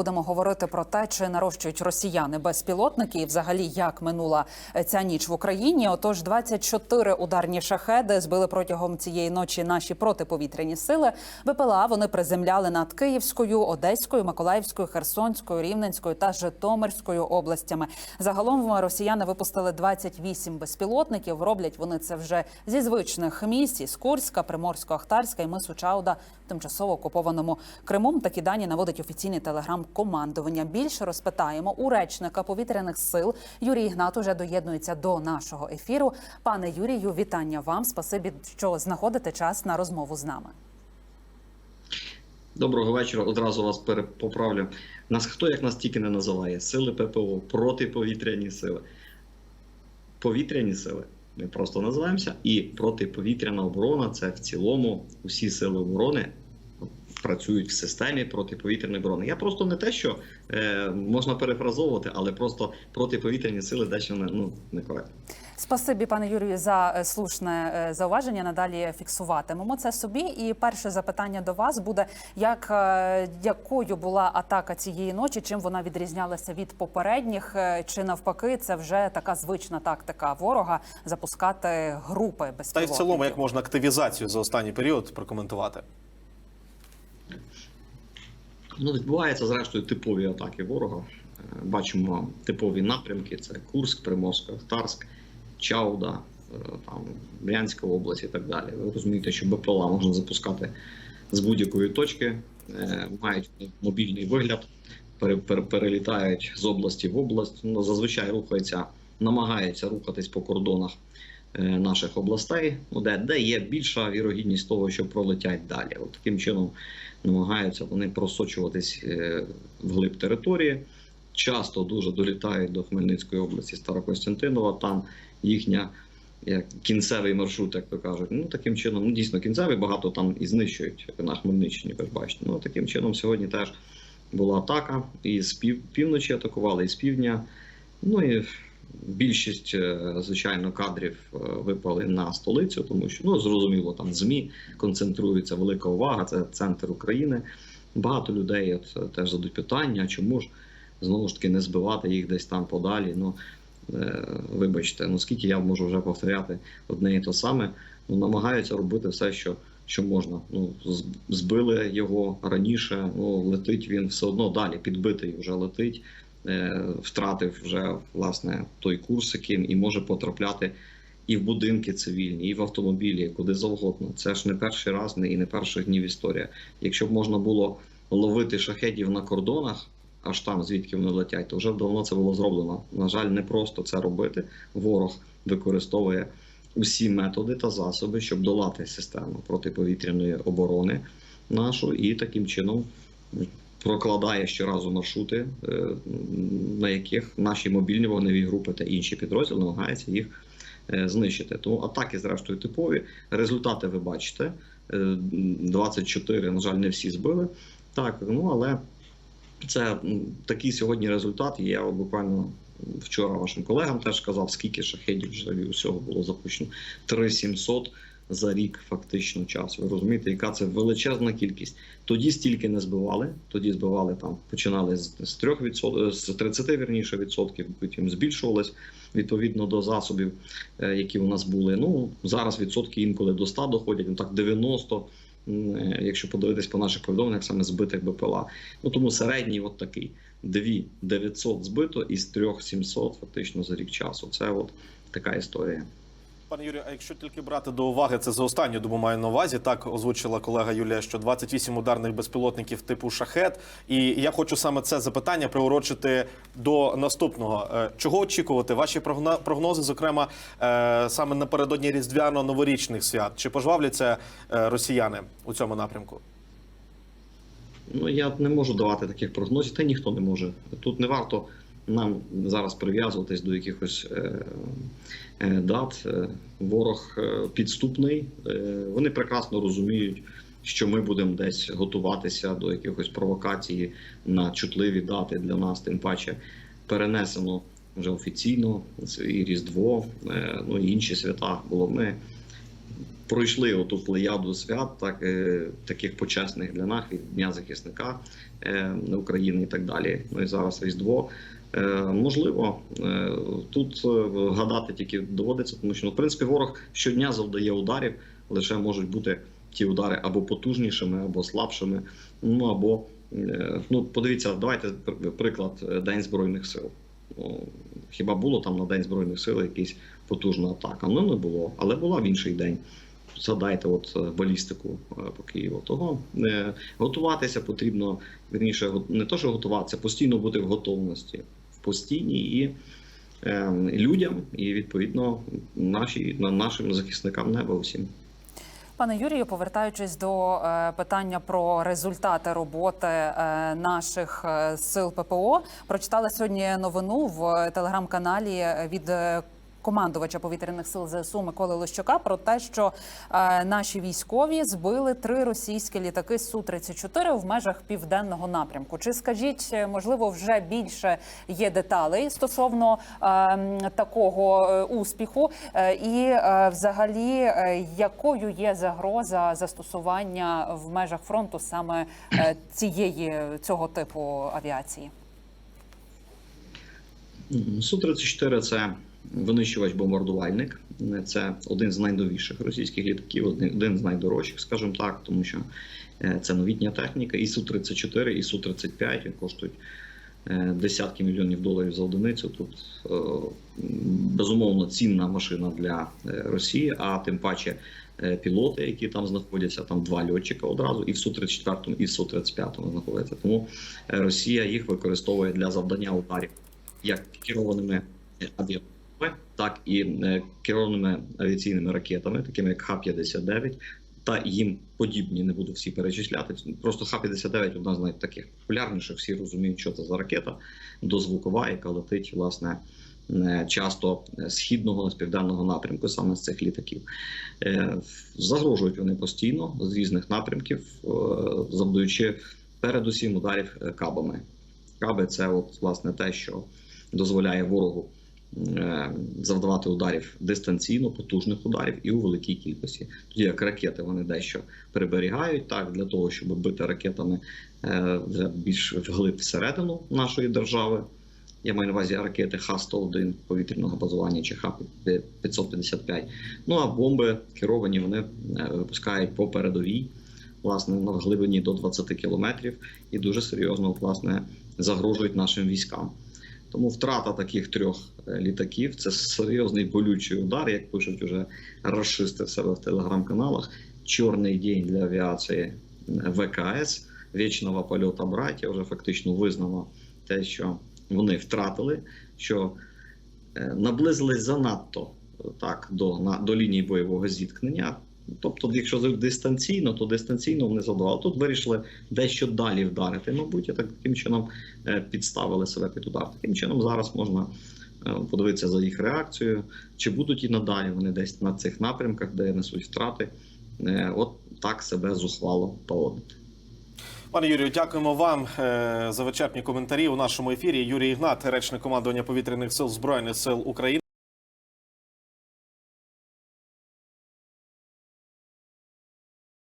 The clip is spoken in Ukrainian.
будемо говорити про те, чи нарощують росіяни безпілотники, і взагалі як минула ця ніч в Україні. Отож, 24 ударні шахеди збили протягом цієї ночі наші протиповітряні сили. БПЛА вони приземляли над Київською, Одеською, Миколаївською, Херсонською, Рівненською та Житомирською областями. Загалом росіяни випустили 28 безпілотників. Роблять вони це вже зі звичних місць із Курська, Приморсько-Ахтарська і мису Чауда тимчасово окупованому Кримом. Такі дані наводить офіційний телеграм-командування. Більше розпитаємо у речника повітряних сил. Юрій Ігнат уже доєднується до нашого ефіру. Пане Юрію, вітання вам. Спасибі, що знаходите час на розмову з нами. Доброго вечора. Одразу вас перепоправлю. Нас хто як нас тільки не називає? Сили ППО, протиповітряні сили. Повітряні сили. Ми просто називаємося. І протиповітряна оборона це в цілому усі сили оборони працюють в системі протиповітряної оборони. Я просто не те, що е, можна перефразовувати, але просто протиповітряні сили дещо не ну некоректно. Спасибі, пане Юрію, за е, слушне е, зауваження. Надалі фіксуватимемо це собі. І перше запитання до вас буде: як е, якою була атака цієї ночі? Чим вона відрізнялася від попередніх? Чи навпаки, це вже така звична тактика ворога запускати групи Та й в цілому, як можна активізацію за останній період прокоментувати? Ну, відбуваються зрештою типові атаки ворога. Е, Бачимо типові напрямки: це Курськ, Приморська, Тарськ, Чауда, е, там Брянська область і так далі. Ви розумієте, що БПЛА можна запускати з будь-якої точки, е, мають мобільний вигляд, пере- пере- перелітають з області в область. Ну, зазвичай рухаються, намагаються рухатись по кордонах наших областей, де, де є більша вірогідність того, що пролетять далі. От таким чином намагаються вони просочуватись е, вглиб території. Часто дуже долітають до Хмельницької області Старокостянтинова. Там їхня як кінцевий маршрут, як то кажуть. Ну таким чином, ну дійсно кінцевий багато там і знищують на Хмельниччині. Ви бачите. Ну таким чином, сьогодні теж була атака. І з пів, півночі атакували, і з півдня. Ну і більшість, е, звичайно, кадрів е, випали на столицю, тому що ну зрозуміло, там змі концентрується велика увага. Це центр України. Багато людей от, е, теж задуть питання, чому ж знову ж таки не збивати їх десь там подалі. Ну вибачте, ну скільки я можу вже повторяти одне і те саме. Ну намагаються робити все, що, що можна. Ну збили його раніше. Ну летить він все одно далі, підбитий вже летить. Е, втратив вже власне той курс, яким і може потрапляти і в будинки цивільні, і в автомобілі, куди завгодно. Це ж не перший раз не- і не перших днів історія. Якщо б можна було ловити шахедів на кордонах, аж там звідки вони летять, то вже давно це було зроблено. На жаль, не просто це робити. Ворог використовує усі методи та засоби, щоб долати систему протиповітряної оборони нашу, і таким чином прокладає щоразу маршрути, е, на яких наші мобільні вогневі групи та інші підрозділи намагаються їх е, знищити. Тому атаки, зрештою, типові. Результати ви бачите. Е, 24, на жаль, не всі збили. Так, ну але це такий сьогодні результат. Я буквально вчора вашим колегам теж сказав, скільки шахедів взагалі усього було запущено. 3700 за рік фактично час. Ви розумієте, яка це величезна кількість. Тоді стільки не збивали. Тоді збивали там, починали з, з 3 відсот... з 30 вірніше відсотків, потім збільшувалось відповідно до засобів, е, які у нас були. Ну зараз відсотки інколи до 100 доходять, ну так 90, е, якщо подивитись по наших повідомленнях, саме збитих БПЛА. Ну тому середній от такий. 2 900 збито із 3 700 фактично за рік часу. Це от така історія. Пане Юрію, а якщо тільки брати до уваги, це за останню добу маю на увазі. Так озвучила колега Юлія, що 28 ударних безпілотників типу шахет. І я хочу саме це запитання приурочити до наступного. Е, Чого очікувати? Ваші прогнози, зокрема, е, саме напередодні різдвяно-новорічних свят. Чи пожвавляться е, росіяни у цьому напрямку? Ну я не можу давати таких прогнозів, та ніхто не може. Тут не варто нам зараз прив'язуватись до якихось е, е, дат. Е, Ворог підступний. Вони прекрасно розуміють, що ми будемо десь готуватися до якихось провокації на чутливі дати для нас, тим паче перенесено вже офіційно і Різдво, ну і інші свята. Головне пройшли оту плеяду свят, так таких почесних для нас від Дня захисника України і так далі. Ну і зараз Різдво. Е, можливо, е, тут е, гадати тільки доводиться, тому що ну, в принципі ворог щодня завдає ударів, лише можуть бути ті удари або потужнішими, або слабшими. Ну або ну подивіться, давайте приклад День Збройних сил. Хіба було там на День Збройних сил якась потужна атака? Ну не було, але була в інший день. Згадайте, от балістику по Києву. Того готуватися потрібно вірніше, не то, що готуватися, постійно бути в готовності, в постійній і е, людям, і відповідно наші, на нашим захисникам неба усім. Пане Юрію, повертаючись до е, питання про результати роботи е, наших е, сил ППО, прочитала сьогодні новину в телеграм-каналі від. Командувача повітряних сил ЗСУ Миколи Лищука про те, що е, наші військові збили три російські літаки су 34 в межах південного напрямку. Чи скажіть, е, можливо, вже більше є деталей стосовно е, такого е, успіху, Е, і е, взагалі е, якою є загроза застосування в межах фронту саме е, цієї цього типу авіації? Су-34 – це винищувач-бомбардувальник. Це один з найновіших російських літаків, один, з найдорожчих, скажімо так, тому що е, це новітня техніка. І Су-34, і Су-35 коштують е, десятки мільйонів доларів за одиницю. Тут е, безумовно цінна машина для Росії, а тим паче пілоти, які там знаходяться, там два льотчика одразу, і в Су-34, і в Су-35 знаходяться. Тому Росія їх використовує для завдання ударів як керованими авіабомбами, так і е, керованими авіаційними ракетами, такими як Х-59, та їм подібні, не буду всі перечисляти. Просто Х-59 одна з найтаких популярніших, всі розуміють, що це за ракета дозвукова, яка летить, власне, е, часто східного, з південного напрямку, саме з цих літаків. Е, Загрожують вони постійно з різних напрямків, завдаючи передусім ударів кабами. Каби це от власне те, що дозволяє ворогу завдавати ударів дистанційно, потужних ударів і у великій кількості. Тоді як ракети вони дещо приберігають так для того, щоб бити ракетами е, вже більш вглиб всередину нашої держави. Я маю на увазі ракети Х-101 повітряного базування чи Х-555. Ну а бомби керовані вони е, випускають по передовій, власне, на глибині до 20 кілометрів і дуже серйозно власне загрожують нашим військам. Тому втрата таких трьох е, літаків це серйозний болючий удар, як пишуть уже расисти в себе в телеграм-каналах. Чорний день для авіації ВКС, вічного польоту братія вже фактично визнано те, що вони втратили, що е, наблизились занадто так до, на, до лінії бойового зіткнення. Тобто, якщо дистанційно, то дистанційно вони завдавали. Тут вирішили дещо далі вдарити. Мабуть, і так таким чином е, підставили себе під удар. Таким чином зараз можна е, подивитися за їх реакцією, чи будуть і надалі вони десь на цих напрямках, де несуть втрати, е, от так себе зухвало поводити. Пане Юрію, дякуємо вам за вичерпні коментарі у нашому ефірі. Юрій Ігнат, речник командування повітряних сил збройних сил України.